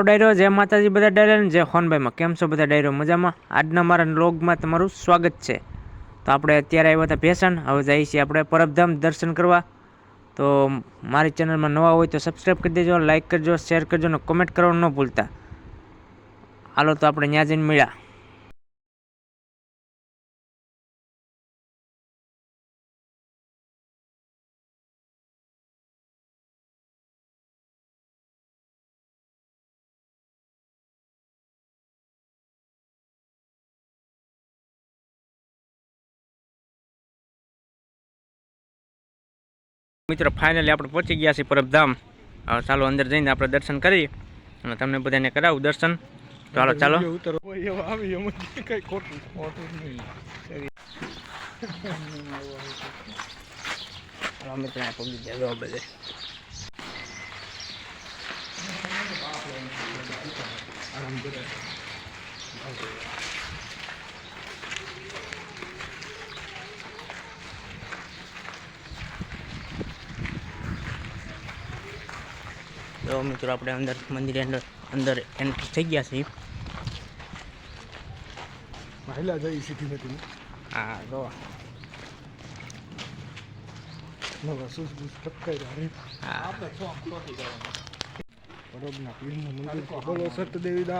હાલો ડાયરો, જય માતાજી બધા ડાયરો જય હોનભાઈમાં. કેમ છો બધા ડાયરો? મજામાં? આજના મારા લોગમાં તમારું સ્વાગત છે. તો આપણે અત્યારે આવ્યા હતા ભેસણ, હવે જઈએ છીએ આપણે પરબધામ દર્શન કરવા. તો મારી ચેનલમાં નવા હોય તો સબસ્ક્રાઈબ કરી દેજો લાઇક કરજો, શેર કરજો અને કોમેન્ટ કરવાનું ન ભૂલતા. હાલો તો આપણે ત્યાં જઈને મળ્યા. મિત્રો ફાઇનલી આપણે પહોંચી ગયા છીએ પરબધામ. હવે ચાલો અંદર જઈને આપણે દર્શન કરીએ અને તમને બધાને કરાવું દર્શન. ચાલો. ચાલો આવી એમ કઈ ખોટું ખોટું નહીં. મિત્રો પગી ગયા બધે. તો મિત્રો આપણે અંદર મંદિરે અંદર અંદર એન્ટ્રી થઈ ગયા છીએ. મહિલા જઈ સૂસ બૂસ ટપકાઈ હા છે. બોલો સતદેવીદાસ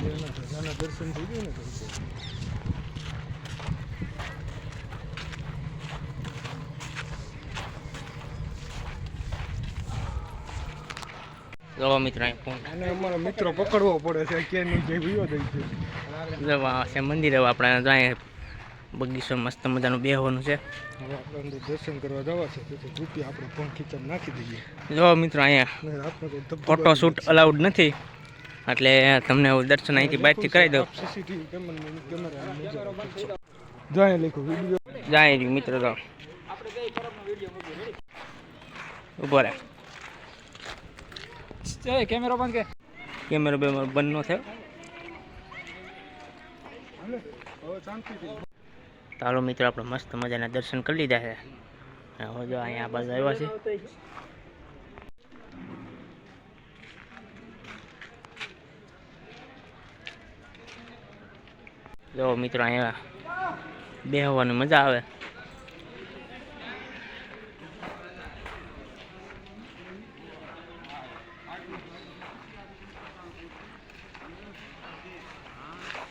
ધજાના દર્શન થઈ ગયું ને મિત્રો ફોન અને અમારો મિત્રો પકડવો પડે છે નહીં જવા છે. મંદિર હવે આપણે જાય બગીચો મસ્ત મજાનું બેહવાનું છે. હવે આપણે દર્શન કરવા જવા છે તેથી રૂપિયા આપણે ફોન ખીચામાં નાખી દઈએ. જો મિત્રો અહીંયા ફોટો શૂટ અલાઉડ નથી. એટલે તમને હું દર્શન અહીંથી બહારથી કરાવી દઉં. સીસીટીવી કેમેરા કેમેરા જાય લખો વીડિયો જાય રહ્યું મિત્રો તો. ઊભો રહે. કેમેરો બંધ કે. કેમેરો બેમેરો બંધ નો થયો. ચાલો મિત્રો આપણે મસ્ત મજાના દર્શન કરી લીધા છે. હવે જો અહીંયા આ બાજુ આવ્યા છે. જો મિત્રો અહીંયા બેહવાની મજા આવે.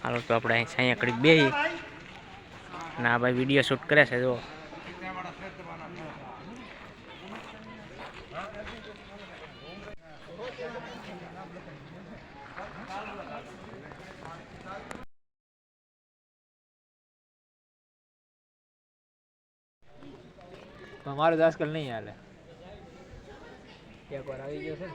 હાલો તો આપણે અહીં અહીંયા કરી બે ના, ભાઈ વીડિયો શૂટ કરે છે જો મારો આજકાલ નહીં હાલે એક વાર આવી ગયો છે ને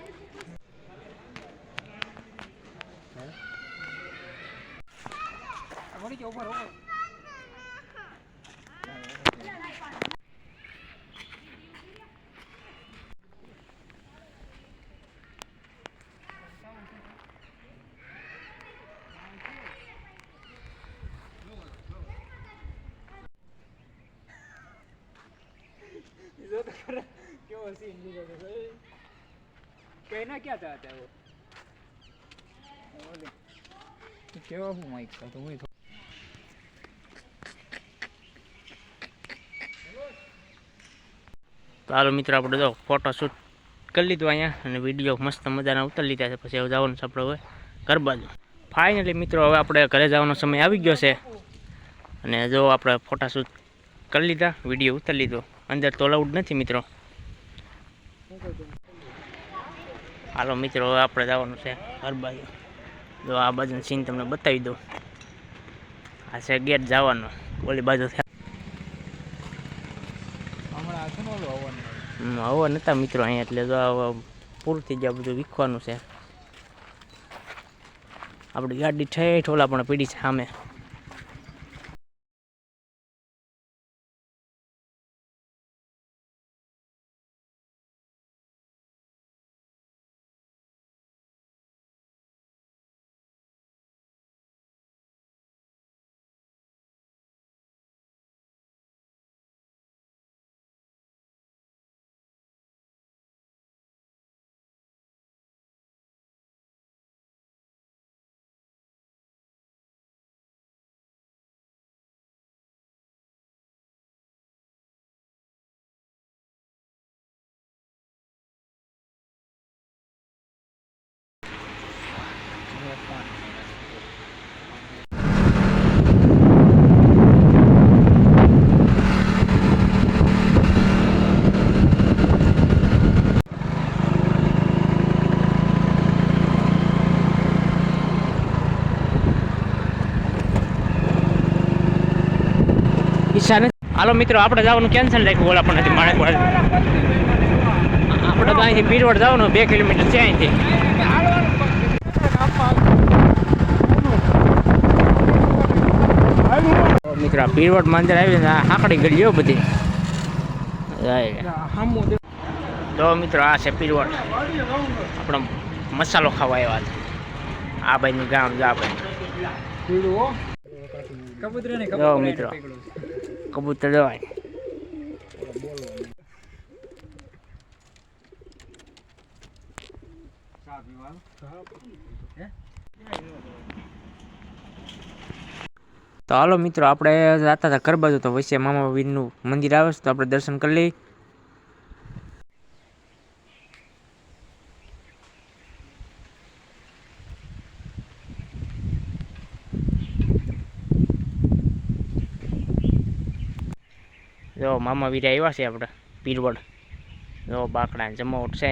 મળી ગયો, ઊભા રહો, ઊભા રહો. જો તો ખરા કહીના ક્યાં હતા હતા એવો કેવા હું માઈક તો હું ચાલો મિત્રો આપણે જો ફોટો શૂટ કરી લીધું અહીંયા અને વીડિયો મસ્ત મજાના ઉતારી લીધા છે. પછી હવે જવાનું છે આપણે હવે ઘર બાજુ. ફાઇનલી મિત્રો હવે આપણે ઘરે જવાનો સમય આવી ગયો છે. અને જો આપણે ફોટા શૂટ કરી લીધા વીડિયો ઉતારી લીધો. અંદર તો અલાઉડ નથી મિત્રો. હાલો મિત્રો હવે આપણે જવાનું છે ઘર બાજુ જો આ બાજુનું સીન તમને બતાવી દઉં. આ છે ગેટ જવાનો ઓલી બાજુ આવા નતા મિત્રો અહીંયા એટલે જો પૂરતી પૂરું થઈ ગયા બધું વીખવાનું છે. આપણી ગાડી ઠેઠ ઓલા પણ પીડી છે સામે. હાલો મિત્રો આપણે જવાનું કેન્સલ રાખ્યું ઓલા પણ નથી માણેક આપણે અહીંથી પીરવડ જવાનું બે કિલોમીટર છે અહીંથી. મિત્રો આ પીરવડ મંદિર આવીને હાંકડી ગળીઓ બધી. તો મિત્રો આ છે પીરવડ. આપણો મસાલો ખાવા આવ્યા છે. આ ભાઈનું ગામ જ આ ભાઈ મિત્રો કબૂતર જવાય તો હાલો મિત્રો, આપણે જતા હતા ઘર બાજુ તો વચ્ચે મામા વીરનું મંદિર આવે છે, તો આપણે દર્શન કરી લઈએ. જો મામા વીરા આવ્યા છે આપણે પીરવડ જો બાકડા જમાવટ છે.